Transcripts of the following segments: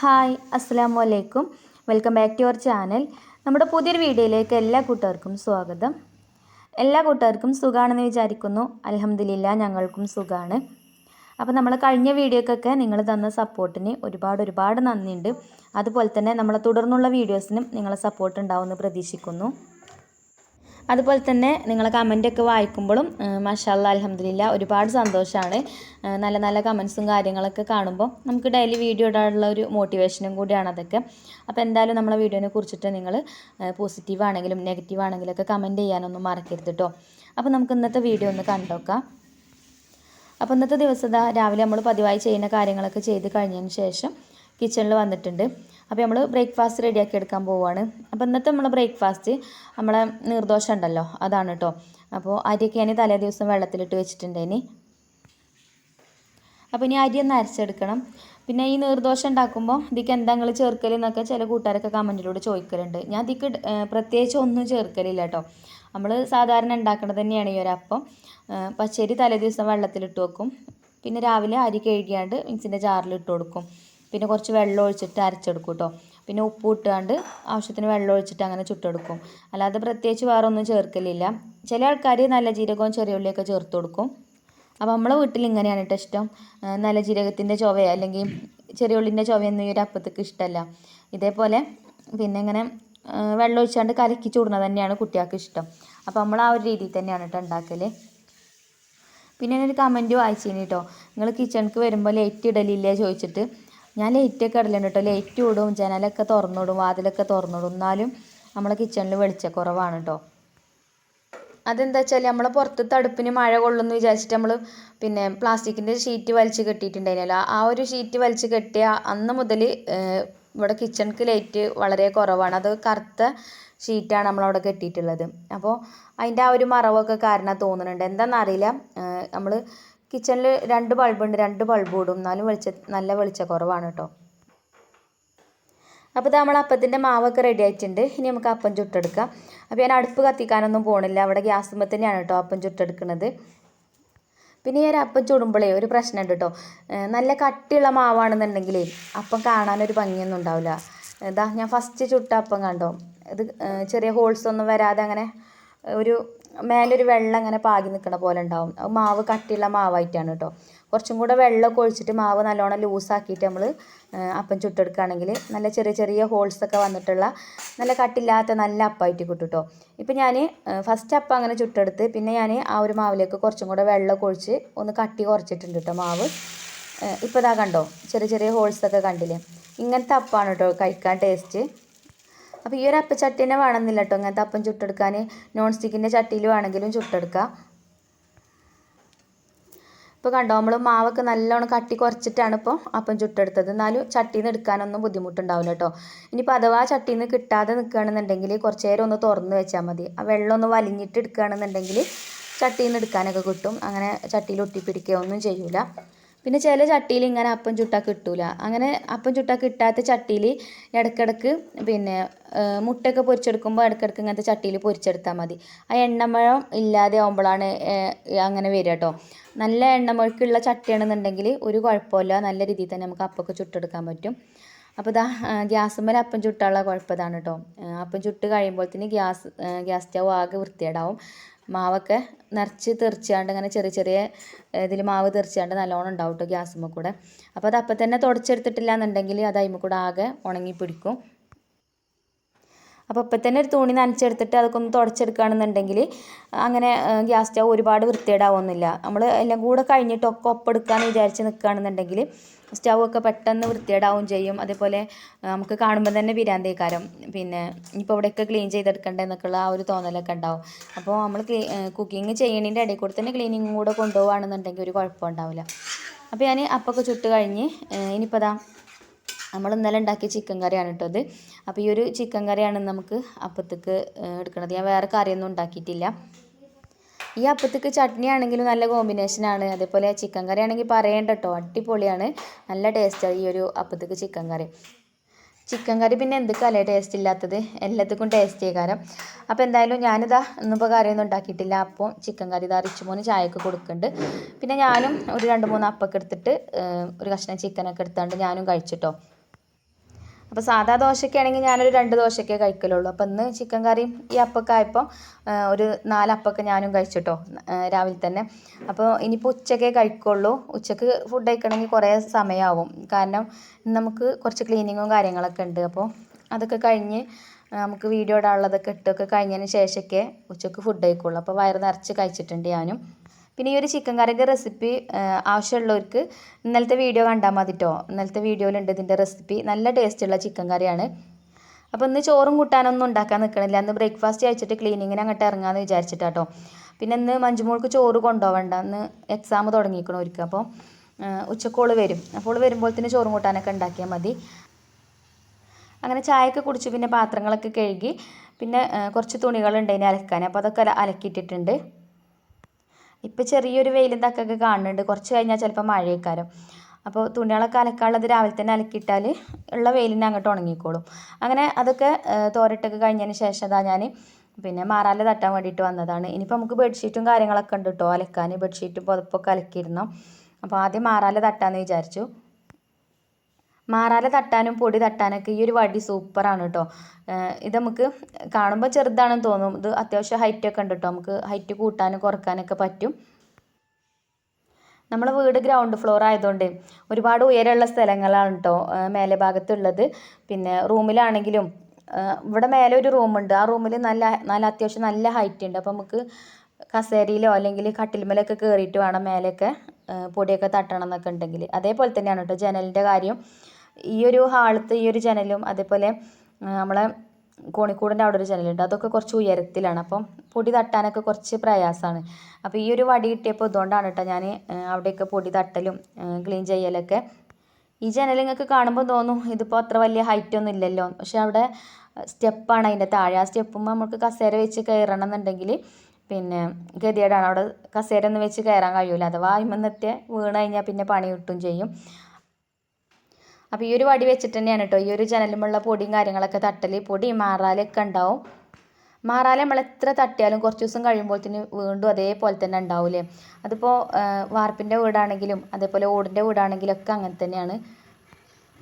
Hi അസ്സാം വലൈക്കും welcome back to your channel. നമ്മുടെ പുതിയൊരു വീഡിയോയിലേക്ക് എല്ലാ കൂട്ടുകാർക്കും സ്വാഗതം. എല്ലാ കൂട്ടുകാർക്കും സുഖമാണെന്ന് വിചാരിക്കുന്നു. അലഹമ്മദില്ല ഞങ്ങൾക്കും സുഖമാണ് അപ്പോൾ നമ്മൾ കഴിഞ്ഞ വീഡിയോക്കൊക്കെ നിങ്ങൾ തന്ന സപ്പോർട്ടിന് ഒരുപാട് ഒരുപാട് നന്ദിയുണ്ട്. അതുപോലെ തന്നെ നമ്മളെ തുടർന്നുള്ള വീഡിയോസിനും നിങ്ങളെ സപ്പോർട്ട് ഉണ്ടാവുമെന്ന് പ്രതീക്ഷിക്കുന്നു. അതുപോലെ തന്നെ നിങ്ങളെ കമന്റൊക്കെ വായിക്കുമ്പോഴും മഷാല്ല അലഹമ്മദില്ല ഒരുപാട് സന്തോഷമാണ് നല്ല നല്ല കമൻസും കാര്യങ്ങളൊക്കെ കാണുമ്പോൾ നമുക്ക് ഡെയിലി വീഡിയോ ഇടാനുള്ള ഒരു മോട്ടിവേഷനും കൂടിയാണ് അതൊക്കെ. അപ്പോൾ എന്തായാലും നമ്മളെ വീഡിയോനെ കുറിച്ചിട്ട് നിങ്ങൾ പോസിറ്റീവ് ആണെങ്കിലും നെഗറ്റീവ് ആണെങ്കിലും ഒക്കെ കമന്റ് ചെയ്യാനൊന്നും മറക്കരുത് കേട്ടോ അപ്പോൾ നമുക്ക് ഇന്നത്തെ വീഡിയോ ഒന്ന് കണ്ടോക്കാം. അപ്പോൾ ഇന്നത്തെ ദിവസം രാവിലെ നമ്മൾ പതിവായി ചെയ്യുന്ന കാര്യങ്ങളൊക്കെ ചെയ്ത് കഴിഞ്ഞതിന് ശേഷം കിച്ചണിൽ വന്നിട്ടുണ്ട്. അപ്പോൾ നമ്മൾ ബ്രേക്ക്ഫാസ്റ്റ് റെഡിയാക്കി എടുക്കാൻ പോവുകയാണ് അപ്പോൾ ഇന്നത്തെ നമ്മൾ ബ്രേക്ക്ഫാസ്റ്റ് നമ്മളെ നീർദോശ ഉണ്ടല്ലോ അതാണ് കേട്ടോ അപ്പോൾ അരിയൊക്കെ ഞാൻ തലേ ദിവസം വെള്ളത്തിലിട്ട് വെച്ചിട്ടുണ്ട് ഇനി. അപ്പോൾ ഇനി അരി ഒന്ന് അരച്ചെടുക്കണം. പിന്നെ ഈ നീർദോശ ഉണ്ടാക്കുമ്പോൾ ഇതിക്ക് എന്താ നിങ്ങൾ എന്നൊക്കെ ചില കൂട്ടുകാരൊക്കെ കമന്റിലൂടെ ചോദിക്കലുണ്ട്. ഞാൻ ഇതിക്ക് പ്രത്യേകിച്ച് ഒന്നും ചേർക്കലില്ല കേട്ടോ നമ്മൾ സാധാരണ ഉണ്ടാക്കുന്നത് തന്നെയാണ് ഈ ഒരു അപ്പം. പച്ചരി തലേ ദിവസം വെള്ളത്തിലിട്ട് വെക്കും. പിന്നെ രാവിലെ അരി കഴുകിയാണ്ട് മിക്സിന്റെ ജാറിൽ ഇട്ട് കൊടുക്കും. പിന്നെ കുറച്ച് വെള്ളം ഒഴിച്ചിട്ട് അരച്ചെടുക്കും കേട്ടോ പിന്നെ ഉപ്പ് ഇട്ടാണ്ട് ആവശ്യത്തിന് വെള്ളം ഒഴിച്ചിട്ട് അങ്ങനെ ചുട്ടെടുക്കും. അല്ലാതെ പ്രത്യേകിച്ച് വേറെ ഒന്നും ചേർക്കലില്ല. ചില ആൾക്കാർ നല്ല ജീരകവും ചെറിയ ഉള്ളിയൊക്കെ ചേർത്ത് കൊടുക്കും. അപ്പോൾ നമ്മളെ വീട്ടിൽ ഇങ്ങനെയാണ് കേട്ടോ ഇഷ്ടം. നല്ല ജീരകത്തിന്റെ ചുവ അല്ലെങ്കിൽ ചെറിയ ഉള്ളിന്റെ ചുവയൊന്നും ഈ ഒരു അപ്പത്തേക്ക് ഇഷ്ടമല്ല ഇതേപോലെ പിന്നെ ഇങ്ങനെ വെള്ളം ഒഴിച്ചാണ്ട് കലക്കി ചൂടുന്നത് തന്നെയാണ് കുട്ടികൾക്ക് ഇഷ്ടം. അപ്പോൾ നമ്മൾ ആ ഒരു രീതിയിൽ തന്നെയാണ് കേട്ടോ ഉണ്ടാക്കൽ പിന്നെ ഒരു കമന്റ് വായിച്ചിന് കേട്ടോ നിങ്ങൾ കിച്ചണിക്ക് വരുമ്പോൾ ലൈറ്റ് ഇടലില്ലേ ചോദിച്ചിട്ട്. ഞാൻ ലൈറ്റൊക്കെ ഇടലുണ്ട് കേട്ടോ ലൈറ്റ് ഇടും ജനലൊക്കെ തുറന്നിടും വാതിലൊക്കെ തുറന്നിടും. എന്നാലും നമ്മളെ കിച്ചണിൽ വെളിച്ചക്കുറവാണ് കേട്ടോ അതെന്താ വെച്ചാൽ നമ്മൾ പുറത്ത് തടുപ്പിന് മഴ കൊള്ളുമെന്ന് വിചാരിച്ചിട്ട് നമ്മൾ പിന്നെ പ്ലാസ്റ്റിക്കിന്റെ ഷീറ്റ് വലിച്ച് കെട്ടിയിട്ടുണ്ടായിരുന്നല്ലോ. ആ ഒരു ഷീറ്റ് വലിച്ച് കെട്ടിയ അന്ന് മുതൽ ഇവിടെ കിച്ചണിക്ക് ലൈറ്റ് വളരെ കുറവാണ്. അത് കറുത്ത ഷീറ്റാണ് നമ്മളവിടെ കെട്ടിയിട്ടുള്ളത്. അപ്പോൾ അതിന്റെ ആ ഒരു മറവൊക്കെ കാരണം തോന്നുന്നുണ്ട്. എന്താണെന്നറിയില്ല നമ്മൾ കിച്ചണിൽ രണ്ട് ബൾബുണ്ട് രണ്ട് ബൾബ് ഇടും. എന്നാലും വെളിച്ച നല്ല വെളിച്ചക്കുറവാണ് കേട്ടോ. അപ്പോൾ നമ്മൾ അപ്പത്തിന്റെ മാവൊക്കെ റെഡി ആയിട്ടുണ്ട്. ഇനി നമുക്ക് അപ്പം ചുട്ടെടുക്കാം. അപ്പോൾ ഞാൻ അടുപ്പ് കത്തിക്കാനൊന്നും പോകണില്ല അവിടെ ഗ്യാസുമ്പോൾ തന്നെയാണ് കേട്ടോ അപ്പം ചുട്ടെടുക്കുന്നത്. പിന്നെ ഈ ഒരു അപ്പം ചുടുമ്പോഴേ ഒരു പ്രശ്നമുണ്ട് കേട്ടോ. നല്ല കട്ടിയുള്ള മാവാണെന്നുണ്ടെങ്കിലേ അപ്പം കാണാനൊരു ഭംഗിയൊന്നും ഉണ്ടാവില്ല. ഇതാ ഞാൻ ഫസ്റ്റ് ചുട്ട അപ്പം കണ്ടോ? ഇത് ചെറിയ ഹോൾസ് ഒന്നും വരാതെ അങ്ങനെ ഒരു മേലൊരു വെള്ളം അങ്ങനെ പാകി നിൽക്കണ പോലെ ഉണ്ടാവും. മാവ് കട്ടിയുള്ള മാവായിട്ടാണ് കേട്ടോ കുറച്ചും കൂടെ വെള്ളമൊക്കെ ഒഴിച്ചിട്ട് മാവ് നല്ലോണം ലൂസാക്കിയിട്ട് നമ്മൾ അപ്പം ചുട്ടെടുക്കുകയാണെങ്കിൽ നല്ല ചെറിയ ചെറിയ ഹോൾസൊക്കെ വന്നിട്ടുള്ള നല്ല കട്ടില്ലാത്ത നല്ല അപ്പമായിട്ട് കിട്ടും കേട്ടോ ഇപ്പം ഞാൻ ഫസ്റ്റ് അപ്പം അങ്ങനെ ചുട്ടെടുത്ത് പിന്നെ ഞാൻ ആ ഒരു മാവിലേക്ക് കുറച്ചും കൂടെ വെള്ളമൊക്കെ ഒഴിച്ച് ഒന്ന് കട്ടി കുറച്ചിട്ടുണ്ട് കേട്ടോ മാവ്. ഇപ്പോൾ ഇതാ കണ്ടോ? ചെറിയ ചെറിയ ഹോൾസൊക്കെ കണ്ടില്ലേ? ഇങ്ങനത്തെ അപ്പമാണ് കേട്ടോ കഴിക്കാൻ ടേസ്റ്റ് അപ്പോൾ ഈ ഒരു അപ്പച്ചട്ടി തന്നെ വേണമെന്നില്ല കേട്ടോ അങ്ങനത്തെ അപ്പം ചുട്ടെടുക്കാൻ നോൺ സ്റ്റിക്കിന്റെ ചട്ടിയിൽ വേണമെങ്കിലും ചുട്ടെടുക്കാം. ഇപ്പോൾ കണ്ടോ നമ്മൾ മാവൊക്കെ നല്ലോണം കട്ടി കുറച്ചിട്ടാണ് ഇപ്പോൾ അപ്പം ചുട്ടെടുത്തത്. എന്നാലും ചട്ടിയിൽ നിന്ന് എടുക്കാനൊന്നും ബുദ്ധിമുട്ടുണ്ടാവില്ല കേട്ടോ ഇനിയിപ്പോൾ അഥവാ ചട്ടിയിൽ നിന്ന് കിട്ടാതെ നിൽക്കുകയാണെന്നുണ്ടെങ്കിൽ കുറച്ച് നേരം ഒന്ന് തുറന്ന് വെച്ചാൽ മതി. ആ വെള്ളം ഒന്ന് വലിഞ്ഞിട്ട് എടുക്കുകയാണെന്നുണ്ടെങ്കിൽ ചട്ടിയിൽ നിന്ന് എടുക്കാനൊക്കെ കിട്ടും. അങ്ങനെ ചട്ടിയിൽ ഒട്ടിപ്പിടിക്കുകയോ ഒന്നും ചെയ്യൂല. പിന്നെ ചില ചട്ടിയിൽ ഇങ്ങനെ അപ്പം ചുട്ടാൽ കിട്ടൂല. അങ്ങനെ അപ്പം ചുട്ടാൽ കിട്ടാത്ത ചട്ടിയിൽ ഇടക്കിടക്ക് പിന്നെ മുട്ടയൊക്കെ പൊരിച്ചെടുക്കുമ്പോൾ ഇടക്കിടക്ക് ഇങ്ങനത്തെ ചട്ടിയിൽ പൊരിച്ചെടുത്താൽ മതി. ആ എണ്ണമഴം ഇല്ലാതെ ആകുമ്പോഴാണ് അങ്ങനെ വരിക കേട്ടോ നല്ല എണ്ണമഴക്കുള്ള ചട്ടിയാണെന്നുണ്ടെങ്കിൽ ഒരു കുഴപ്പമില്ല. നല്ല രീതിയിൽ തന്നെ നമുക്ക് അപ്പമൊക്കെ ചുട്ടെടുക്കാൻ പറ്റും. അപ്പോൾ ഇതാ ഗ്യാസുമ്മേൽ അപ്പം ചുട്ടാനുള്ള കുഴപ്പതാണ് കേട്ടോ അപ്പം ചുട്ട് കഴിയുമ്പോൾ തന്നെ ഗ്യാസ് ഗ്യാസ് സ്റ്റവ് ആകെ വൃത്തികേടാവും. മാവൊക്കെ നിറച്ച് തെറിച്ചാണ്ട് ഇങ്ങനെ ചെറിയ ചെറിയ ഇതിൽ മാവ് തെറിച്ചാണ്ട് നല്ലോണം ഉണ്ടാവും കേട്ടോ ഗ്യാസുമ്മ കൂടെ അപ്പോൾ അത് അപ്പം തന്നെ തുടച്ചെടുത്തിട്ടില്ല എന്നുണ്ടെങ്കിൽ അത് അതിമ്മ കൂടെ ആകെ ഉണങ്ങി പിടിക്കും. അപ്പോൾ ഇപ്പം തന്നെ ഒരു തുണി നനച്ചെടുത്തിട്ട് അതൊക്കെ ഒന്ന് തുടച്ചെടുക്കുകയാണെന്നുണ്ടെങ്കിൽ അങ്ങനെ ഗ്യാസ് സ്റ്റവ് ഒരുപാട് വൃത്തികേടാവുന്നില്ല നമ്മൾ എല്ലാം കൂടെ കഴിഞ്ഞിട്ടൊക്കെ ഒപ്പെടുക്കാമെന്ന് വിചാരിച്ച് നിൽക്കുകയാണെന്നുണ്ടെങ്കിൽ സ്റ്റൗ ഒക്കെ പെട്ടെന്ന് വൃത്തികേടാവും ചെയ്യും. അതേപോലെ നമുക്ക് കാണുമ്പോൾ തന്നെ പിരാന്തേക്കാരം പിന്നെ ഇപ്പോൾ ഇവിടെയൊക്കെ ക്ലീൻ ചെയ്തെടുക്കണ്ടേ എന്നൊക്കെയുള്ള ആ ഒരു തോന്നലൊക്കെ ഉണ്ടാവും. അപ്പോൾ നമ്മൾ ക്ലീ കുക്കിംഗ് ചെയ്യണതിന്റെ ഇടയിൽ കൂടെ തന്നെ ക്ലീനിങ്ങും കൂടെ കൊണ്ടുപോകുകയാണെന്നുണ്ടെങ്കിൽ ഒരു കുഴപ്പം ഉണ്ടാവില്ല. അപ്പോൾ ഞാൻ അപ്പൊക്കെ ചുട്ട് കഴിഞ്ഞ് ഇനിയിപ്പോൾ അതാ നമ്മൾ ഇന്നലെ ഉണ്ടാക്കിയ ചിക്കൻ കറിയാണ് കേട്ടോ അത് അപ്പോൾ ഈ ഒരു ചിക്കൻ കറിയാണ് നമുക്ക് അപ്പത്തേക്ക് എടുക്കുന്നത് ഞാൻ വേറെ കറിയൊന്നും ഉണ്ടാക്കിയിട്ടില്ല. ഈ അപ്പത്തേക്ക് ചട്നി ആണെങ്കിലും നല്ല കോമ്പിനേഷനാണ് അതേപോലെ ചിക്കൻ കറി ആണെങ്കിൽ പറയേണ്ട കേട്ടോ അടിപൊളിയാണ്. നല്ല ടേസ്റ്റാണ് ഈ ഒരു അപ്പത്തേക്ക് ചിക്കൻ കറി ചിക്കൻ കറി പിന്നെ എന്തൊക്കെയല്ലേ ടേസ്റ്റ് ഇല്ലാത്തത്? എല്ലാത്തിനും ടേസ്റ്റ് കാരണം അപ്പോൾ എന്തായാലും ഞാനിതാ ഇന്നിപ്പോൾ കറിയൊന്നും ഉണ്ടാക്കിയിട്ടില്ല. അപ്പോൾ ചിക്കൻ കറി ഇതാ റിച്ചുമോന് ചായയൊക്കെ കൊടുക്കുന്നുണ്ട് പിന്നെ ഞാനും ഒരു രണ്ട് മൂന്ന് അപ്പൊക്കെ എടുത്തിട്ട് ഒരു കഷ്ണം ചിക്കനൊക്കെ എടുത്താണ്ട് ഞാനും കഴിച്ചിട്ടോ. അപ്പോൾ സാധാ ദോശയ്ക്കാണെങ്കിൽ ഞാനൊരു രണ്ട് ദോശയ്ക്കേ കഴിക്കലുള്ളൂ. അപ്പോൾ ഇന്ന് ചിക്കൻ കറിയും ഈ അപ്പൊക്കെ ആയപ്പോൾ ഒരു നാല് അപ്പമൊക്കെ ഞാനും കഴിച്ചിട്ടോ രാവിലെ തന്നെ. അപ്പോൾ ഇനിയിപ്പോൾ ഉച്ചക്കേ കഴിക്കുള്ളൂ. ഉച്ചയ്ക്ക് ഫുഡ് കഴിക്കണമെങ്കിൽ കുറേ സമയമാവും കാരണം നമുക്ക് കുറച്ച് ക്ലീനിങ്ങും കാര്യങ്ങളൊക്കെ ഉണ്ട്. അപ്പോൾ അതൊക്കെ കഴിഞ്ഞ് നമുക്ക് വീഡിയോ ഇടാനുള്ളതൊക്കെ ഇട്ടൊക്കെ കഴിഞ്ഞതിന് ശേഷമൊക്കെ ഉച്ചയ്ക്ക് ഫുഡ് കഴിക്കുള്ളൂ. അപ്പോൾ വയറ് നിറച്ച് കഴിച്ചിട്ടുണ്ട് ഞാനും. പിന്നെ ഈ ഒരു ചിക്കൻ കറിന്റെ റെസിപ്പി ആവശ്യമുള്ളവർക്ക് ഇന്നലത്തെ വീഡിയോ കണ്ടാൽ മതി കേട്ടോ ഇന്നലത്തെ വീഡിയോയിലുണ്ട് ഇതിന്റെ റെസിപ്പി നല്ല ടേസ്റ്റുള്ള ചിക്കൻ കറിയാണ്. അപ്പോൾ ഇന്ന് ചോറും കൂട്ടാനൊന്നും ഉണ്ടാക്കാൻ നിൽക്കണില്ല അന്ന് ബ്രേക്ക്ഫാസ്റ്റ് കഴിച്ചിട്ട് ക്ലീനിങ്ങിന് അങ്ങോട്ട് ഇറങ്ങാമെന്ന് വിചാരിച്ചിട്ടാട്ടോ. പിന്നെ ഇന്ന് മഞ്ജുമോൾക്ക് ചോറ് കൊണ്ടുപോകണ്ട അന്ന് എക്സാം തുടങ്ങിയിരിക്കണം ഒരിക്കൽ അപ്പോൾ ഉച്ചക്കോൾ വരും. അപ്പോൾ വരുമ്പോൾ തന്നെ ചോറും കൂട്ടാനൊക്കെ ഉണ്ടാക്കിയാൽ മതി. അങ്ങനെ ചായയൊക്കെ കുടിച്ച് പിന്നെ പാത്രങ്ങളൊക്കെ കഴുകി പിന്നെ കുറച്ച് തുണികളുണ്ട് അതിനെ അലക്കാൻ. അപ്പോൾ അതൊക്കെ അലക്കിയിട്ടിട്ടുണ്ട്. ഇപ്പം ചെറിയൊരു വെയിലും തക്കൊക്കെ കാണുന്നുണ്ട്? കുറച്ച് കഴിഞ്ഞാൽ ചിലപ്പോൾ മഴയേക്കാരം. അപ്പോൾ തുണികളൊക്കെ അലക്കാനുള്ളത് രാവിലെ തന്നെ അലക്കിയിട്ടാൽ ഉള്ള വെയിലിനെ അങ്ങോട്ട് ഉണങ്ങിക്കോളും. അങ്ങനെ അതൊക്കെ തോരട്ടൊക്കെ കഴിഞ്ഞതിന് ശേഷം അതാ ഞാൻ പിന്നെ മാറാല തട്ടാൻ വേണ്ടിയിട്ട് വന്നതാണ്. ഇനിയിപ്പോൾ നമുക്ക് ബെഡ്ഷീറ്റും കാര്യങ്ങളൊക്കെ ഉണ്ട് കേട്ടോ അലക്കാൻ ബെഡ്ഷീറ്റും പുതപ്പൊക്കെ അലക്കിയിരുന്നു. അപ്പോൾ ആദ്യം മാറാല തട്ടാമെന്ന് വിചാരിച്ചു. മാറാല തട്ടാനും പൊടി തട്ടാനൊക്കെ ഈ ഒരു വടി സൂപ്പറാണ് കേട്ടോ ഇത് നമുക്ക് കാണുമ്പോൾ ചെറുതാണെന്ന് തോന്നും. ഇത് അത്യാവശ്യം ഹൈറ്റ് ഒക്കെ ഉണ്ട് കേട്ടോ നമുക്ക് ഹൈറ്റ് കൂട്ടാനും കുറക്കാനൊക്കെ പറ്റും. നമ്മളെ വീട് ഗ്രൗണ്ട് ഫ്ലോർ ആയതുകൊണ്ട് ഒരുപാട് ഉയരമുള്ള സ്ഥലങ്ങളാണ് കേട്ടോ മേലെ ഭാഗത്തുള്ളത്. പിന്നെ റൂമിലാണെങ്കിലും ഇവിടെ മേലെ ഒരു റൂമുണ്ട് ആ റൂമിൽ നല്ല നല്ല അത്യാവശ്യം നല്ല ഹൈറ്റ് ഉണ്ട്. അപ്പോൾ നമുക്ക് കസേരയിലോ അല്ലെങ്കിൽ കട്ടിൽമേലൊക്കെ കയറിയിട്ട് വേണം മേലെയൊക്കെ പൊടിയൊക്കെ തട്ടണം എന്നൊക്കെ ഉണ്ടെങ്കിൽ. അതേപോലെ തന്നെയാണ് കേട്ടോ ജനലിന്റെ കാര്യം. ഈ ഒരു ഹാളത്തെ ഈ ഒരു ജനലും അതേപോലെ നമ്മളെ കോണിക്കൂടിന്റെ അവിടെ ഒരു ജനലുണ്ട്. അതൊക്കെ കുറച്ച് ഉയരത്തിലാണ്. അപ്പം പൊടി തട്ടാനൊക്കെ കുറച്ച് പ്രയാസമാണ്. അപ്പോൾ ഈ ഒരു വടി കിട്ടിയപ്പോൾ ഇതുകൊണ്ടാണ് കേട്ടോ ഞാൻ അവിടെയൊക്കെ പൊടി തട്ടലും ക്ലീൻ ചെയ്യലൊക്കെ. ഈ ജനൽ നിങ്ങൾക്ക് കാണുമ്പോൾ തോന്നും ഇതിപ്പോൾ അത്ര വലിയ ഹൈറ്റ് ഒന്നും ഇല്ലല്ലോ. പക്ഷെ അവിടെ സ്റ്റെപ്പാണ് അതിന്റെ താഴെ. ആ സ്റ്റെപ്പുമ്പോൾ നമുക്ക് കസേര വെച്ച് കയറണം എന്നുണ്ടെങ്കിൽ പിന്നെ ഗതികേടാണ്. അവിടെ കസേര ഒന്നും വെച്ച് കയറാൻ കഴിയില്ല അഥവാ അതിമെന്നത്തെ വീണ് കഴിഞ്ഞാൽ പിന്നെ പണി കിട്ടും ചെയ്യും. അപ്പോൾ ഈ ഒരു വടി വെച്ചിട്ട് തന്നെയാണ് കേട്ടോ ഈ ഒരു ജനലുമുള്ള പൊടിയും കാര്യങ്ങളൊക്കെ തട്ടൽ പൊടി മാറാലൊക്കെ ഉണ്ടാവും. മാറാല നമ്മൾ എത്ര തട്ടിയാലും കുറച്ച് ദിവസം കഴിയുമ്പോൾ തന്നെ വീണ്ടും അതേപോലെ തന്നെ ഉണ്ടാവില്ലേ അതിപ്പോൾ വാർപ്പിന്റെ വീടാണെങ്കിലും അതേപോലെ ഓടിന്റെ വീടാണെങ്കിലും ഒക്കെ അങ്ങനെ തന്നെയാണ്.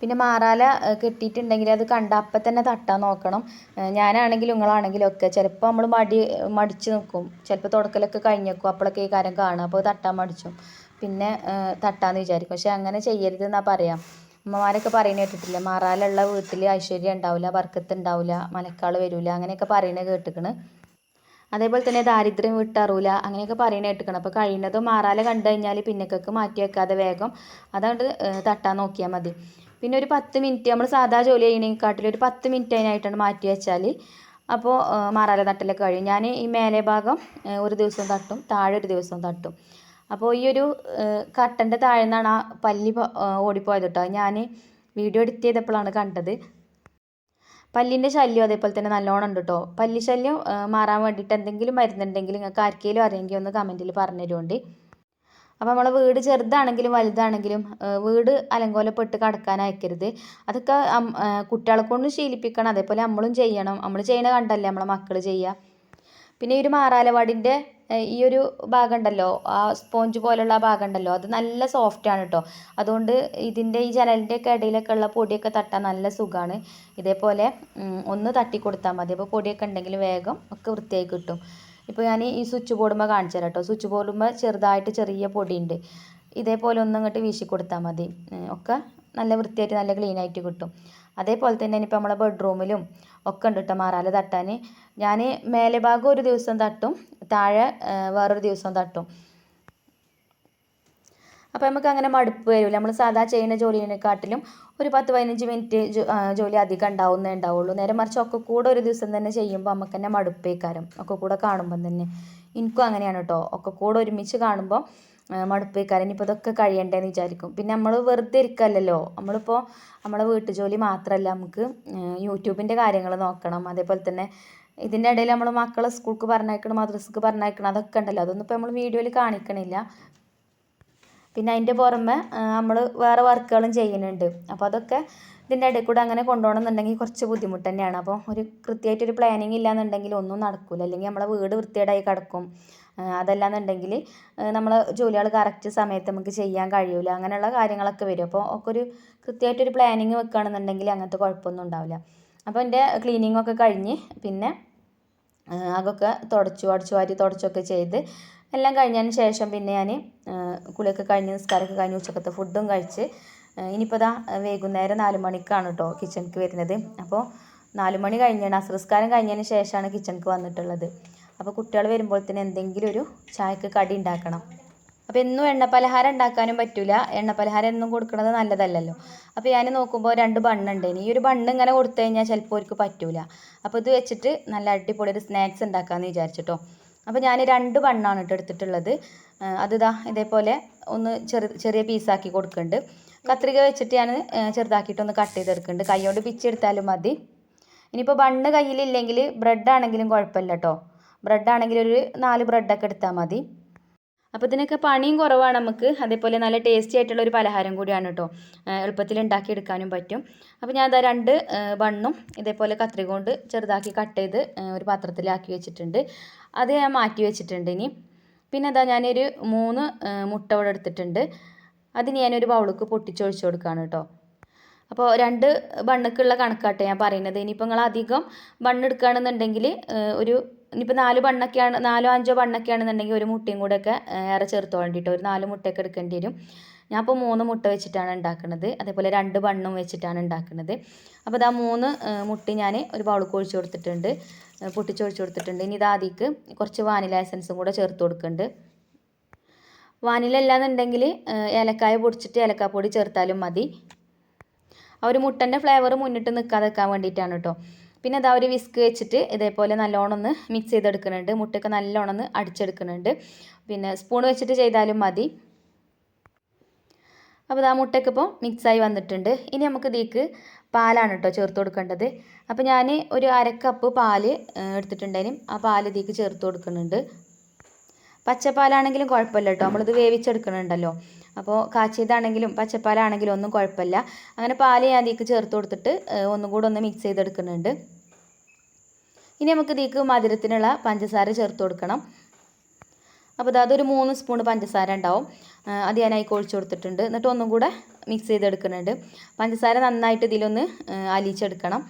പിന്നെ മാറാല കെട്ടിയിട്ടുണ്ടെങ്കിൽ അത് കണ്ട അപ്പം തന്നെ തട്ടാൻ നോക്കണം. ഞാനാണെങ്കിലും നിങ്ങളാണെങ്കിലും ഒക്കെ ചിലപ്പോൾ നമ്മൾ മടി മടിച്ച് നിൽക്കും. ചിലപ്പോൾ തുടക്കലൊക്കെ കഴിഞ്ഞേക്കും. അപ്പോഴൊക്കെ ഈ കാര്യം കാണും. അപ്പോൾ തട്ടാൻ മടിച്ചും. പിന്നെ തട്ടാന്ന് വിചാരിക്കും. പക്ഷെ അങ്ങനെ ചെയ്യരുതെന്നാണ് പറയാം. അമ്മമാരൊക്കെ പറയുന്നത് കേട്ടിട്ടില്ലേ? മാറാലുള്ള വീട്ടിൽ ഐശ്വര്യം ഉണ്ടാവില്ല ബർക്കത്ത് ഉണ്ടാവില്ല മലക്കാൾ വരില്ല അങ്ങനെയൊക്കെ പറയുന്നത് കേട്ടിക്കണ്. അതേപോലെ തന്നെ ദാരിദ്ര്യം വിട്ടറിയില്ല അങ്ങനെയൊക്കെ പറയുന്നത് കേട്ടിക്കണം. അപ്പോൾ കഴിയുന്നതും മാറാല കണ്ടു കഴിഞ്ഞാൽ പിന്നക്കൊക്കെ മാറ്റി വെക്കാതെ വേഗം അതുകൊണ്ട് തട്ടാൻ നോക്കിയാൽ മതി. പിന്നെ ഒരു പത്ത് മിനിറ്റ് നമ്മൾ സാധാ ജോലി ചെയ്യണേക്കാട്ടിൽ ഒരു പത്ത് മിനിറ്റ് അതിനായിട്ടാണ് മാറ്റി വെച്ചാൽ അപ്പോൾ മാറാല തട്ടലൊക്കെ കഴിയും. ഞാൻ ഈ മേലെ ഭാഗം ഒരു ദിവസം തട്ടും താഴെ ഒരു ദിവസം തട്ടും. അപ്പോൾ ഈ ഒരു കട്ടന്റെ താഴെ നിന്നാണ് ആ പല്ലി ഓടിപ്പോയത് കേട്ടോ ഞാൻ വീഡിയോ എഡിറ്റ് ചെയ്തപ്പോഴാണ് കണ്ടത്. പല്ലിന്റെ ശല്യം അതേപോലെ തന്നെ നല്ലോണം ഉണ്ട് കേട്ടോ പല്ലി ശല്യം മാറാൻ വേണ്ടിയിട്ട് എന്തെങ്കിലും മരുന്നുണ്ടെങ്കിൽ നിങ്ങൾക്ക് ആർക്കെങ്കിലും അറിയെങ്കിൽ ഒന്ന് കമന്റിൽ പറഞ്ഞു തരുമുണ്ട് അപ്പോൾ നമ്മളെ വീട് ചെറുതാണെങ്കിലും വലുതാണെങ്കിലും വീട് അലങ്കോലപ്പെട്ട് കടക്കാൻ അയക്കരുത്. അതൊക്കെ കുട്ടികളെ കൊണ്ട് ശീലിപ്പിക്കണം. അതേപോലെ നമ്മളും ചെയ്യണം. നമ്മൾ ചെയ്യണ കണ്ടല്ലേ നമ്മളെ മക്കൾ ചെയ്യുക. പിന്നെ ഈ ഒരു മാറാലവാടിന്റെ ഈ ഒരു ഭാഗം ഉണ്ടല്ലോ ആ സ്പോഞ്ച് പോലുള്ള ഭാഗം ഉണ്ടല്ലോ അത് നല്ല സോഫ്റ്റ് ആണ് കേട്ടോ അതുകൊണ്ട് ഇതിന്റെ ഈ ജനലിന്റെ ഒക്കെ ഇടയിലൊക്കെ ഉള്ള പൊടിയൊക്കെ തട്ടാൻ നല്ല സുഖമാണ് ഇതേപോലെ ഒന്ന് തട്ടി കൊടുത്താൽ മതി. അപ്പോൾ പൊടിയൊക്കെ ഉണ്ടെങ്കിൽ വേഗം ഒക്കെ വൃത്തിയായി കിട്ടും. ഇപ്പോൾ ഞാൻ ഈ സ്വിച്ച് ബോർഡുമ്പോൾ കാണിച്ചു തരാം കേട്ടോ സ്വിച്ച് ബോർഡുമ്പോൾ ചെറുതായിട്ട് ചെറിയ പൊടിയുണ്ട്. ഇതേപോലെ ഒന്ന് ഇങ്ങോട്ട് വീശി കൊടുത്താൽ മതി. ഒക്കെ നല്ല വൃത്തിയായിട്ട് നല്ല ക്ലീനായിട്ട് കിട്ടും. അതേപോലെ തന്നെ ഇനിയിപ്പോൾ നമ്മളെ ബെഡ്റൂമിലും ഒക്കെ ഉണ്ട് കേട്ടോ മാറാല തട്ടാൻ ഞാൻ മേലെ ഭാഗം ഒരു ദിവസം തട്ടും താഴെ വേറൊരു ദിവസം തട്ടും. അപ്പോൾ നമുക്ക് അങ്ങനെ മടുപ്പ് വരില്ല നമ്മൾ സാധാ ചെയ്യുന്ന ജോലിനെക്കാട്ടിലും ഒരു പത്ത് പതിനഞ്ച് മിനിറ്റ് ജോലി അധികം ഉണ്ടാവുന്നേ ഉണ്ടാവുള്ളൂ. നേരെ മറിച്ച് ഒക്കെ കൂടെ ഒരു ദിവസം തന്നെ ചെയ്യുമ്പോൾ നമുക്ക് തന്നെ മടുപ്പേക്കാരം. ഒക്കെ കൂടെ കാണുമ്പം തന്നെ. എനിക്കും അങ്ങനെയാണ് കേട്ടോ ഒക്കെ കൂടെ ഒരുമിച്ച് കാണുമ്പോൾ മടുപ്പേക്കാരം. ഇനിയിപ്പോൾ ഇതൊക്കെ കഴിയണ്ടേന്ന് വിചാരിക്കും. പിന്നെ നമ്മൾ വെറുതെ ഇരിക്കല്ലല്ലോ. നമ്മളിപ്പോൾ നമ്മളെ വീട്ടു ജോലി മാത്രമല്ല നമുക്ക് യൂട്യൂബിന്റെ കാര്യങ്ങൾ നോക്കണം. അതേപോലെ തന്നെ ഇതിന്റെ ഇടയിൽ നമ്മൾ മക്കളെ സ്കൂൾക്ക് പറഞ്ഞയക്കണം മദ്രസക്ക് പറഞ്ഞയക്കണം അതൊക്കെ ഉണ്ടല്ലോ. അതൊന്നും ഇപ്പോൾ നമ്മൾ വീഡിയോയിൽ കാണിക്കണില്ല. പിന്നെ അതിന്റെ പുറമെ നമ്മൾ വേറെ വർക്കുകളും ചെയ്യുന്നുണ്ട്. അപ്പോൾ അതൊക്കെ ഇതിന്റെ ഇടയിൽ കൂടെ അങ്ങനെ കൊണ്ടുപോകണമെന്നുണ്ടെങ്കിൽ കുറച്ച് ബുദ്ധിമുട്ട് തന്നെയാണ്. അപ്പോൾ ഒരു കൃത്യമായിട്ടൊരു പ്ലാനിങ് ഇല്ലാന്നുണ്ടെങ്കിൽ ഒന്നും നടക്കില്ല അല്ലെങ്കിൽ നമ്മളെ വീട് വൃത്തികേടായി കിടക്കും. അതല്ലാന്നുണ്ടെങ്കിൽ നമ്മൾ ജോലികൾ കറക്റ്റ് സമയത്ത് നമുക്ക് ചെയ്യാൻ കഴിയില്ല അങ്ങനെയുള്ള കാര്യങ്ങളൊക്കെ വരും. അപ്പോൾ ഒക്കെ ഒരു കൃത്യമായിട്ടൊരു പ്ലാനിങ് വെക്കുകയാണെന്നുണ്ടെങ്കിൽ അങ്ങനത്തെ കുഴപ്പമൊന്നും ഉണ്ടാവില്ല. അപ്പോൾ എന്റെ ക്ലീനിങ് ഒക്കെ കഴിഞ്ഞ് പിന്നെ അതൊക്കെ തുടച്ചു അടച്ചു വാരി തുടച്ചൊക്കെ ചെയ്ത് എല്ലാം കഴിഞ്ഞതിന് ശേഷം പിന്നെ ഞാൻ കുളിയൊക്കെ കഴിഞ്ഞ് നിസ്കാരമൊക്കെ കഴിഞ്ഞ് ഉച്ചക്കത്തെ ഫുഡും കഴിച്ച് ഇനിയിപ്പോൾ ഇതാ വൈകുന്നേരം നാല് മണിക്കാണ് കേട്ടോ കിച്ചണിക്ക് വരുന്നത്. അപ്പോൾ നാല് മണി കഴിഞ്ഞാണ് അസ്രസ്കാരം കഴിഞ്ഞതിന് ശേഷമാണ് കിച്ചണിക്ക് വന്നിട്ടുള്ളത്. അപ്പോൾ കുട്ടികൾ വരുമ്പോൾ തന്നെ എന്തെങ്കിലും ഒരു ചായക്ക് കടി ഉണ്ടാക്കണം. അപ്പോൾ എന്നും എണ്ണ പലഹാരം ഉണ്ടാക്കാനും പറ്റില്ല എണ്ണ പലഹാരം എന്നും കൊടുക്കുന്നത് നല്ലതല്ലല്ലോ. അപ്പോൾ ഞാൻ നോക്കുമ്പോൾ രണ്ട് ബണ്ണുണ്ട്. ഇനി ഈ ഒരു ബണ്ണ് ഇങ്ങനെ കൊടുത്തു കഴിഞ്ഞാൽ ചിലപ്പോൾ അവർക്ക് പറ്റില്ല അപ്പോൾ ഇത് വെച്ചിട്ട് നല്ല അടിപൊളി ഒരു സ്നാക്സ് ഉണ്ടാക്കാമെന്ന് വിചാരിച്ചിട്ടോ. അപ്പോൾ ഞാൻ രണ്ട് ബണ്ണാണ് കേട്ടോ എടുത്തിട്ടുള്ളത്. അത് ഇതാ ഇതേപോലെ ഒന്ന് ചെറു ചെറിയ പീസാക്കി കൊടുക്കുന്നുണ്ട് കത്രിക വെച്ചിട്ട് ഞാൻ ചെറുതാക്കിയിട്ടൊന്ന് കട്ട് ചെയ്തെടുക്കുന്നുണ്ട് കൈയോട് പിച്ചെടുത്താലും മതി. ഇനിയിപ്പോൾ ബണ്ണ് കയ്യിലില്ലെങ്കിൽ ബ്രെഡ് ആണെങ്കിലും കുഴപ്പമില്ല കേട്ടോ ബ്രെഡ് ആണെങ്കിൽ ഒരു നാല് ബ്രെഡൊക്കെ എടുത്താൽ മതി. അപ്പോൾ ഇതിനൊക്കെ പണിയും കുറവാണ് നമുക്ക്. അതേപോലെ നല്ല ടേസ്റ്റി ആയിട്ടുള്ള ഒരു പലഹാരം കൂടിയാണ് കേട്ടോ എളുപ്പത്തിൽ ഉണ്ടാക്കിയെടുക്കാനും പറ്റും. അപ്പോൾ ഞാൻ അതാ രണ്ട് ബണ്ണും ഇതേപോലെ കത്രി കൊണ്ട് ചെറുതാക്കി കട്ട് ചെയ്ത് ഒരു പാത്രത്തിലാക്കി വെച്ചിട്ടുണ്ട്. അത് ഞാൻ മാറ്റി വെച്ചിട്ടുണ്ട് ഇനി. പിന്നെ അതാ ഞാനൊരു മൂന്ന് മുട്ട ഇവിടെ എടുത്തിട്ടുണ്ട്. അതിന് ഞാനൊരു ബൗളിക്ക് പൊട്ടിച്ചൊഴിച്ച് കൊടുക്കുകയാണ് കേട്ടോ അപ്പോൾ രണ്ട് ബണ്ണക്കുള്ള കണക്കാട്ടെ ഞാൻ പറയുന്നത്. ഇനിയിപ്പോൾ നിങ്ങൾ അധികം ബണ്ണെടുക്കുകയാണെന്നുണ്ടെങ്കിൽ ഒരു ഇനിയിപ്പോൾ നാല് ബണ്ണൊക്കെയാണ് നാലോ അഞ്ചോ പണ്ണൊക്കെയാണെന്നുണ്ടെങ്കിൽ ഒരു മുട്ടയും കൂടെ ഒക്കെ ഏറെ ചേർത്ത് വേണ്ടിയിട്ട് ഒരു നാല് മുട്ടയൊക്കെ എടുക്കേണ്ടി വരും. ഞാൻ ഇപ്പോൾ മൂന്ന് മുട്ട വെച്ചിട്ടാണ് ഉണ്ടാക്കുന്നത്. അതേപോലെ രണ്ട് ബണ്ണും വെച്ചിട്ടാണ് ഉണ്ടാക്കുന്നത്. അപ്പോൾ ഇതാ മൂന്ന് മുട്ട ഞാൻ ഒരു ബൗളിൽ ഒഴിച്ച് കൊടുത്തിട്ടുണ്ട്. പൊട്ടിച്ചൊഴിച്ച് കൊടുത്തിട്ടുണ്ട്. ഇനി ഇതാദ്യക്ക് കുറച്ച് വാനില എസൻസും കൂടെ ചേർത്ത് കൊടുക്കുന്നുണ്ട്. വാനില അല്ലാന്നുണ്ടെങ്കിൽ ഏലക്കായ പൊടിച്ചിട്ട് ഏലക്കാപ്പൊടി ചേർത്താലും മതി. ആ ഒരു മുട്ടന്റെ ഫ്ലേവർ മുന്നിട്ട് നിൽക്കാതെ നിൽക്കാൻ വേണ്ടിയിട്ടാണ് കേട്ടോ. പിന്നെ അതാ ഒരു വിസ്ക് വെച്ചിട്ട് ഇതേപോലെ നല്ലോണം ഒന്ന് മിക്സ് ചെയ്തെടുക്കുന്നുണ്ട്. മുട്ടയൊക്കെ നല്ലോണം ഒന്ന് അടിച്ചെടുക്കുന്നുണ്ട്. പിന്നെ സ്പൂൺ വെച്ചിട്ട് ചെയ്താലും മതി. അപ്പോൾ ആ മുട്ടയ്ക്ക് ഇപ്പോൾ മിക്സായി വന്നിട്ടുണ്ട്. ഇനി നമുക്ക് ഇതിലേക്ക് പാലാണ് കേട്ടോ ചേർത്ത് കൊടുക്കേണ്ടത്. അപ്പോൾ ഞാൻ ഒരു അരക്കപ്പ് കപ്പ് പാൽ എടുത്തിട്ടുണ്ടായിരുന്നു ആ പാൽ ഇതിലേക്ക് ചേർത്ത് കൊടുക്കുന്നുണ്ട്. പച്ചപ്പാലാണെങ്കിലും കുഴപ്പമില്ല കേട്ടോ നമ്മളിത് വേവിച്ചെടുക്കണുണ്ടല്ലോ. അപ്പോൾ കാച്ചിയതാണെങ്കിലും പച്ചപ്പാലാണെങ്കിലും ഒന്നും കുഴപ്പമില്ല. അങ്ങനെ പാൽ ഞാൻ ഇതിലേക്ക് ചേർത്ത് കൊടുത്തിട്ട് ഒന്നും കൂടെ ഒന്ന് മിക്സ് ചെയ്തെടുക്കുന്നുണ്ട്. ഇനി നമുക്ക് ഇതിലേക്ക് മധുരത്തിനുള്ള പഞ്ചസാര ചേർത്ത് കൊടുക്കണം. അപ്പോൾ ഇത് ഒരു മൂന്ന് സ്പൂൺ പഞ്ചസാര ഉണ്ടാവും. അത് ഞാനായി കൊഴിച്ച് കൊടുത്തിട്ടുണ്ട്. എന്നിട്ട് ഒന്നും കൂടെ മിക്സ് ചെയ്തെടുക്കുന്നുണ്ട്. പഞ്ചസാര നന്നായിട്ട് ഇതിലൊന്ന് അലിയിച്ചെടുക്കണം.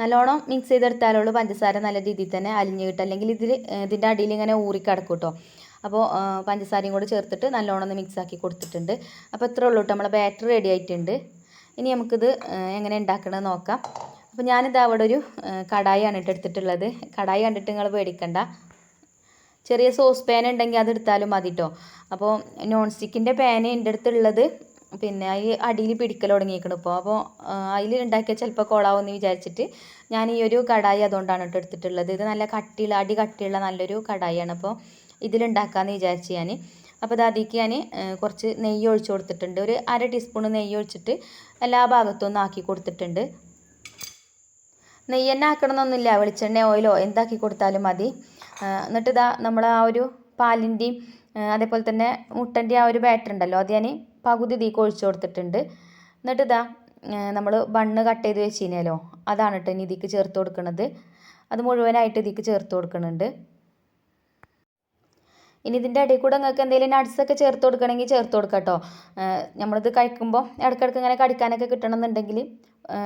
നല്ലോണം മിക്സ് ചെയ്തെടുത്താലുള്ളൂ പഞ്ചസാര നല്ല രീതിയിൽ തന്നെ അലിഞ്ഞ് കിട്ടും അല്ലെങ്കിൽ ഇതിൽ ഇതിന്റെ അടിയിൽ ഇങ്ങനെ ഊറിക്കിടക്കും കേട്ടോ. അപ്പോൾ പഞ്ചസാരയും കൂടെ ചേർത്തിട്ട് നല്ലോണം ഒന്ന് മിക്സ് ആക്കി കൊടുത്തിട്ടുണ്ട്. അപ്പോൾ ഇത്രേ ഉള്ളൂ കേട്ടോ. നമ്മളെ ബാറ്റർ റെഡി ആയിട്ടുണ്ട്. ഇനി നമുക്കിത് എങ്ങനെ ഉണ്ടാക്കണമെന്ന് നോക്കാം. അപ്പോൾ ഞാനിത് അവിടെ ഒരു കടായി ആണ് എടുത്തിട്ടുള്ളത്. കടായി കണ്ടിട്ട് നിങ്ങൾ പേടിക്കണ്ട. ചെറിയ സോസ് പാൻ ഉണ്ടെങ്കിൽ അത് എടുത്താലും മതി കേട്ടോ അപ്പോൾ നോൺ സ്റ്റിക്കിന്റെ പാൻ എന്റെ അടുത്തുള്ളത് പിന്നെ ഈ അടിയിൽ പിടിക്കൽ തുടങ്ങിയിരിക്കണം ഇപ്പോൾ അപ്പോൾ അതിൽ ഉണ്ടാക്കിയാൽ ചിലപ്പോൾ കൊളാവുമെന്ന് വിചാരിച്ചിട്ട് ഞാൻ ഈ ഒരു കടായി അതുകൊണ്ടാണ് കേട്ടോ എടുത്തിട്ടുള്ളത്. ഇത് നല്ല കട്ടിയുള്ള അടി കട്ടിയുള്ള നല്ലൊരു കടായിയാണ്. അപ്പോൾ ഇതിലുണ്ടാക്കാമെന്ന് വിചാരിച്ച് ഞാൻ അപ്പോൾ അതിലേക്ക് ഞാൻ കുറച്ച് നെയ്യ് ഒഴിച്ച് കൊടുത്തിട്ടുണ്ട്. ഒരു അര ടീസ്പൂൺ നെയ്യ് ഒഴിച്ചിട്ട് എല്ലാ ഭാഗത്തും ഒന്ന് ആക്കി കൊടുത്തിട്ടുണ്ട്. നെയ്യ് ആക്കണമെന്നൊന്നുമില്ല വെളിച്ചെണ്ണ ഓയിലോ എന്താക്കി കൊടുത്താലും മതി. എന്നിട്ട് ഇതാ നമ്മൾ ആ ഒരു പാലിന്റെയും അതേപോലെ തന്നെ മുട്ടന്റെ ആ ഒരു ബാറ്റർ ഉണ്ടല്ലോ അത് ഞാൻ പകുതി ഇതിലേക്ക് കൊഴിച്ചു കൊടുത്തിട്ടുണ്ട്. എന്നിട്ട് ഇതാ നമ്മൾ ബണ്ണ് കട്ട് ചെയ്ത് വെച്ചിനല്ലോ അതാണ് കേട്ടോ ഇനി ഇതിക്ക് ചേർത്ത് കൊടുക്കുന്നത് അത് മുഴുവനായിട്ട് ഇതിക്ക് ചേർത്ത് കൊടുക്കുന്നുണ്ട് ഇനി ഇതിന്റെ ഇടയിൽ കൂടെ നിങ്ങൾക്ക് എന്തെങ്കിലും നട്ട്സൊക്കെ ചേർത്ത് കൊടുക്കണമെങ്കിൽ ചേർത്ത് കൊടുക്കാം കേട്ടോ നമ്മളിത് കഴിക്കുമ്പോൾ ഇടയ്ക്കിടയ്ക്ക് ഇങ്ങനെ കടിക്കാനൊക്കെ കിട്ടണമെന്നുണ്ടെങ്കിൽ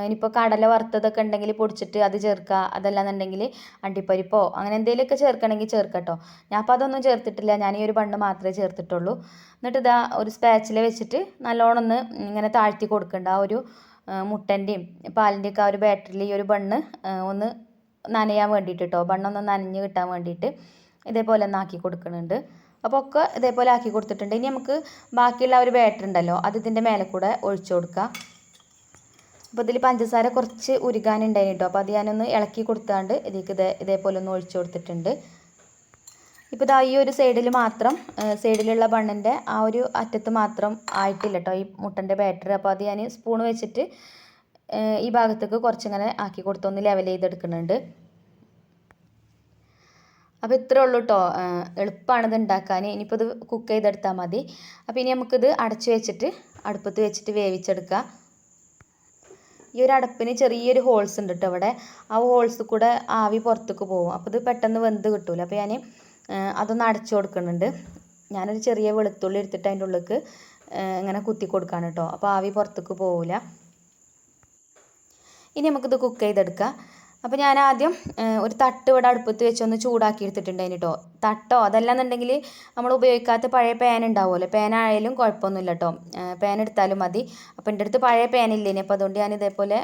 ഇനിയിപ്പോൾ കടല വറുത്തതൊക്കെ ഉണ്ടെങ്കിൽ പൊടിച്ചിട്ട് അത് ചേർക്കുക. അതല്ലാന്നുണ്ടെങ്കിൽ അണ്ടിപ്പരിപ്പോ അങ്ങനെ എന്തെങ്കിലുമൊക്കെ ചേർക്കണമെങ്കിൽ ചേർക്കാം കേട്ടോ ഞാൻ അപ്പോൾ അതൊന്നും ചേർത്തിട്ടില്ല. ഞാൻ ഈ ഒരു ബണ്ണ് മാത്രമേ ചേർത്തിട്ടുള്ളൂ. എന്നിട്ട് ഇതാ ഒരു സ്പാച്ചിൽ വെച്ചിട്ട് നല്ലോണം ഒന്ന് ഇങ്ങനെ താഴ്ത്തി കൊടുക്കണ്ട. ആ ഒരു മുട്ടന്റെയും പാലിന്റെയൊക്കെ ആ ഒരു ബാറ്ററിയിൽ ഈ ഒരു ബണ്ണ് ഒന്ന് നനയാൻ വേണ്ടിയിട്ട് കേട്ടോ ബണ്ണൊന്ന് നനഞ്ഞ് കിട്ടാൻ വേണ്ടിയിട്ട്. ഇതേപോലെ ഒന്ന് ആക്കി കൊടുക്കുന്നുണ്ട് അപ്പോൾ ഒക്കെ ഇതേപോലെ ആക്കി കൊടുത്തിട്ടുണ്ട്. ഇനി നമുക്ക് ബാക്കിയുള്ള ഒരു ബാറ്റർ ഉണ്ടല്ലോ അത് ഇതിന്റെ മേലെ കൂടെ ഒഴിച്ചു കൊടുക്കുക അപ്പോൾ ഇതിൽ പഞ്ചസാര കുറച്ച് ഉരുകാനുണ്ടായിരുന്നു കേട്ടോ അപ്പോൾ അത് ഞാനൊന്ന് ഇളക്കി കൊടുത്താണ്ട് ഇതിലേക്ക് ഇതേ ഇതേപോലെ ഒന്ന് ഒഴിച്ചു കൊടുത്തിട്ടുണ്ട്. ഇപ്പോൾ ഇതാ ഈ ഒരു സൈഡിൽ മാത്രം സൈഡിലുള്ള ബണ്ണിന്റെ ആ ഒരു അറ്റത്ത് മാത്രം ആയിട്ടില്ല കേട്ടോ ഈ മുട്ടന്റെ ബാറ്റർ അപ്പോൾ അത് ഞാൻ സ്പൂൺ വെച്ചിട്ട് ഈ ഭാഗത്തേക്ക് കുറച്ചിങ്ങനെ ആക്കി കൊടുത്തൊന്ന് ലെവൽ ചെയ്തെടുക്കുന്നുണ്ട് അപ്പോൾ ഇത്രേ ഉള്ളൂ കേട്ടോ എളുപ്പാണ് ഇത് ഉണ്ടാക്കാൻ ഇനിയിപ്പോൾ ഇത് കുക്ക് ചെയ്തെടുത്താൽ മതി. അപ്പോൾ ഇനി നമുക്കിത് അടച്ചു വെച്ചിട്ട് അടുപ്പത്ത് വെച്ചിട്ട് വേവിച്ചെടുക്കുക ഈ ഒരു അടപ്പിന് ചെറിയൊരു ഹോൾസ് ഉണ്ട് കേട്ടോ അവിടെ ആ ഹോൾസ് കൂടെ ആവി പുറത്തേക്ക് പോകും അപ്പോൾ ഇത് പെട്ടെന്ന് വെന്ത് കിട്ടൂല. അപ്പോൾ ഞാൻ അതൊന്ന് അടച്ചു കൊടുക്കുന്നുണ്ട്. ഞാനൊരു ചെറിയ വെളുത്തുള്ളി എടുത്തിട്ട് അതിന്റെ ഉള്ളിലേക്ക് ഇങ്ങനെ കുത്തി കൊടുക്കാണ് കേട്ടോ അപ്പോൾ ആവി പുറത്തേക്ക് പോവില്ല ഇനി നമുക്കിത് കുക്ക് ചെയ്തെടുക്കാം. അപ്പോൾ ഞാൻ ആദ്യം ഒരു തട്ട് ഇവിടെ അടുപ്പത്ത് വെച്ചൊന്ന് ചൂടാക്കി എടുത്തിട്ടുണ്ടായിന് കേട്ടോ തട്ടോ? അതല്ലാന്നുണ്ടെങ്കിൽ നമ്മൾ ഉപയോഗിക്കാത്ത പഴയ പാൻ ഉണ്ടാവുമല്ലോ. പാൻ ആയാലും കുഴപ്പമൊന്നുമില്ല കേട്ടോ പാൻ എടുത്താലും മതി. അപ്പോൾ എന്റെ അടുത്ത് പഴയ പാൻ ഇല്ലേനി അപ്പോൾ അതുകൊണ്ട് ഞാൻ ഇതേപോലെ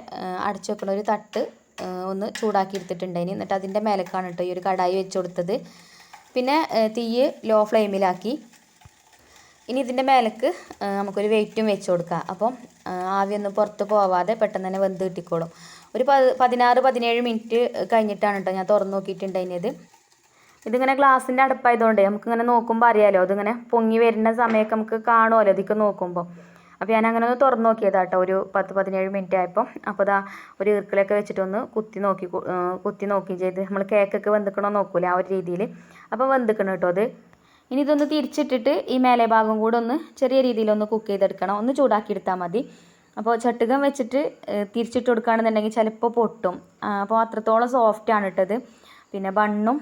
അടച്ചു വെക്കണ ഒരു തട്ട് ഒന്ന് ചൂടാക്കി എടുത്തിട്ടുണ്ടായിന് എന്നിട്ട് അതിന്റെ മേലക്കാണ് കേട്ടോ ഈ ഒരു കടായി വെച്ച് കൊടുത്തത്. പിന്നെ തീയ് ലോ ഫ്ലെയിമിലാക്കി. ഇനി ഇതിന്റെ മേലേക്ക് നമുക്കൊരു വെയിറ്റും വെച്ച് കൊടുക്കാം. അപ്പം ആവിയൊന്നും പുറത്ത് പോവാതെ പെട്ടെന്ന് തന്നെ വെന്ത് കിട്ടിക്കോളും. ഒരു പതിനാറ് പതിനേഴ് മിനിറ്റ് കഴിഞ്ഞിട്ടാണ് കേട്ടോ ഞാൻ തുറന്ന് നോക്കിയിട്ടുണ്ടായിരുന്നത്. ഇതിങ്ങനെ ഗ്ലാസിന്റെ അടുപ്പായതുകൊണ്ട് നമുക്കിങ്ങനെ നോക്കുമ്പോൾ അറിയാലോ അതിങ്ങനെ പൊങ്ങി വരുന്ന സമയമൊക്കെ നമുക്ക് കാണുമല്ലോ ഇതൊക്കെ നോക്കുമ്പോൾ അപ്പോൾ ഞാൻ അങ്ങനെ ഒന്ന് തുറന്ന് നോക്കിയതാ കേട്ടോ ഒരു പത്ത് പതിനേഴ് മിനിറ്റ് ആയപ്പോൾ അപ്പോൾ ഇതാ ഒരു ഈർക്കിലൊക്കെ വെച്ചിട്ടൊന്ന് കുത്തി നോക്കി കുത്തി നോക്കി ചെയ്ത്. നമ്മൾ കേക്കൊക്കെ വെന്തിക്കണോ നോക്കൂലേ ആ ഒരു രീതിയിൽ അപ്പോൾ വെന്തിക്കണം കേട്ടോ അത്. ഇനി ഇതൊന്ന് തിരിച്ചിട്ടിട്ട് ഈ മേലെ ഭാഗം കൂടെ ഒന്ന് ചെറിയ രീതിയിലൊന്ന് കുക്ക് ചെയ്തെടുക്കണം. ഒന്ന് ചൂടാക്കി എടുത്താൽ മതി. അപ്പോൾ ചട്ടുകം വെച്ചിട്ട് തിരിച്ചിട്ട് കൊടുക്കുകയാണെന്നുണ്ടെങ്കിൽ ചിലപ്പോൾ പൊട്ടും. അപ്പോൾ അത്രത്തോളം സോഫ്റ്റ് ആണ് ഇട്ടത് പിന്നെ ബണ്ണും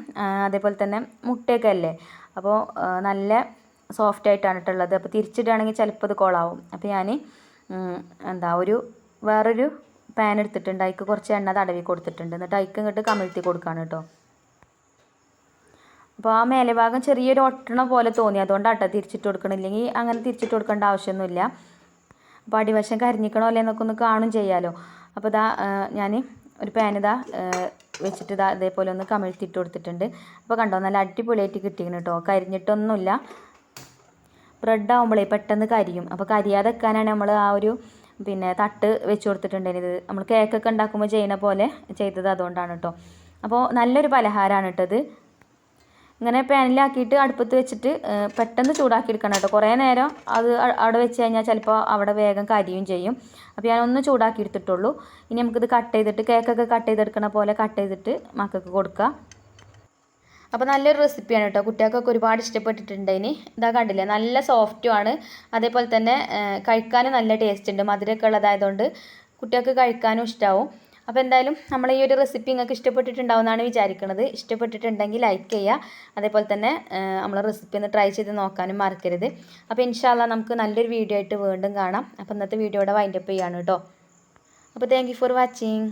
അതേപോലെ തന്നെ മുട്ടയൊക്കെ അല്ലേ? അപ്പോൾ നല്ല സോഫ്റ്റ് ആയിട്ടാണ് ഇട്ടുള്ളത് അപ്പോൾ തിരിച്ചിടുകയാണെങ്കിൽ ചിലപ്പോൾ അത് കോളാവും. അപ്പോൾ ഞാൻ എന്താ ഒരു വേറൊരു പാൻ എടുത്തിട്ടുണ്ട്. അതിക്ക് കുറച്ച് എണ്ണ തടവി കൊടുത്തിട്ടുണ്ട്. എന്നിട്ട് അതിക്ക് ഇങ്ങോട്ട് കമിഴ്ത്തി കൊടുക്കുകയാണ് കേട്ടോ അപ്പോൾ ആ മേലെ ഭാഗം ചെറിയൊരു ഒട്ടണ പോലെ തോന്നി. അതുകൊണ്ടാട്ടോ തിരിച്ചിട്ട് കൊടുക്കണില്ലെങ്കിൽ അങ്ങനെ തിരിച്ചിട്ട് കൊടുക്കേണ്ട ആവശ്യമൊന്നുമില്ല. അപ്പോൾ അടിവശം കരിഞ്ഞിക്കണോ അല്ലേ എന്നൊക്കെ ഒന്ന് കാണും ചെയ്യാമല്ലോ അപ്പോൾ ഇതാ ഞാൻ ഒരു പാനിതാ വെച്ചിട്ട് ഇതാ ഇതേപോലെ ഒന്ന് കമിഴ്ത്തിട്ട് കൊടുത്തിട്ടുണ്ട്. അപ്പോൾ കണ്ടോ നല്ല അടിപൊളിയായിട്ട് കിട്ടിയിരുന്നു കേട്ടോ. കരിഞ്ഞിട്ടൊന്നുമില്ല. ബ്രെഡ് ആകുമ്പോഴേ പെട്ടെന്ന് കരിയും. അപ്പോൾ കരിയാതെ വെക്കാനാണ് നമ്മൾ ആ ഒരു പിന്നെ തട്ട് വെച്ച് കൊടുത്തിട്ടുണ്ടായിരുന്നത്. നമ്മൾ കേക്കൊക്കെ ഉണ്ടാക്കുമ്പോൾ ചെയ്യുന്ന പോലെ ചെയ്തത് അതുകൊണ്ടാണ് കേട്ടോ. അപ്പോൾ നല്ലൊരു പലഹാരമാണ് കേട്ടത് ഇങ്ങനെ പാനിലാക്കിയിട്ട് അടുപ്പത്ത് വെച്ചിട്ട് പെട്ടെന്ന് ചൂടാക്കി എടുക്കണം കേട്ടോ. കുറേ നേരം അത് അവിടെ വെച്ച് കഴിഞ്ഞാൽ ചിലപ്പോൾ അവിടെ വേഗം കരിയും ചെയ്യും. അപ്പോൾ ഞാനൊന്ന് ചൂടാക്കി എടുത്തിട്ടുള്ളൂ. ഇനി നമുക്കിത് കട്ട് ചെയ്തിട്ട് കേക്കൊക്കെ കട്ട് ചെയ്തെടുക്കണ പോലെ കട്ട് ചെയ്തിട്ട് മക്കൾക്ക് കൊടുക്കുക അപ്പോൾ നല്ലൊരു റെസിപ്പിയാണ് കേട്ടോ. കുട്ടികൾക്കൊക്കെ ഒരുപാട് ഇഷ്ടപ്പെട്ടിട്ടുണ്ട് ഇനി. ഇതാ കണ്ടില്ലേ? നല്ല സോഫ്റ്റുമാണ് അതേപോലെ തന്നെ കഴിക്കാനും നല്ല ടേസ്റ്റ് ഉണ്ട്. മധുരമൊക്കെ ഉള്ളതായതുകൊണ്ട് കുട്ടികൾക്ക് കഴിക്കാനും ഇഷ്ടമാവും അപ്പോൾ എന്തായാലും നമ്മൾ ഈ ഒരു റെസിപ്പി നിങ്ങൾക്ക് ഇഷ്ടപ്പെട്ടിട്ടുണ്ടാവുമെന്നാണ് വിചാരിക്കുന്നത് ഇഷ്ടപ്പെട്ടിട്ടുണ്ടെങ്കിൽ ലൈക്ക് ചെയ്യുക അതേപോലെ തന്നെ നമ്മൾ റെസിപ്പി ഒന്ന് ട്രൈ ചെയ്ത് നോക്കാനും മറക്കരുത്. അപ്പോൾ ഇൻഷാല്ല നമുക്ക് നല്ലൊരു വീഡിയോ ആയിട്ട് വീണ്ടും കാണാം. അപ്പോൾ ഇന്നത്തെ വീഡിയോയുടെ വൈൻഡപ്പ് ചെയ്യാണ് കേട്ടോ അപ്പോൾ താങ്ക് ഫോർ വാച്ചിങ്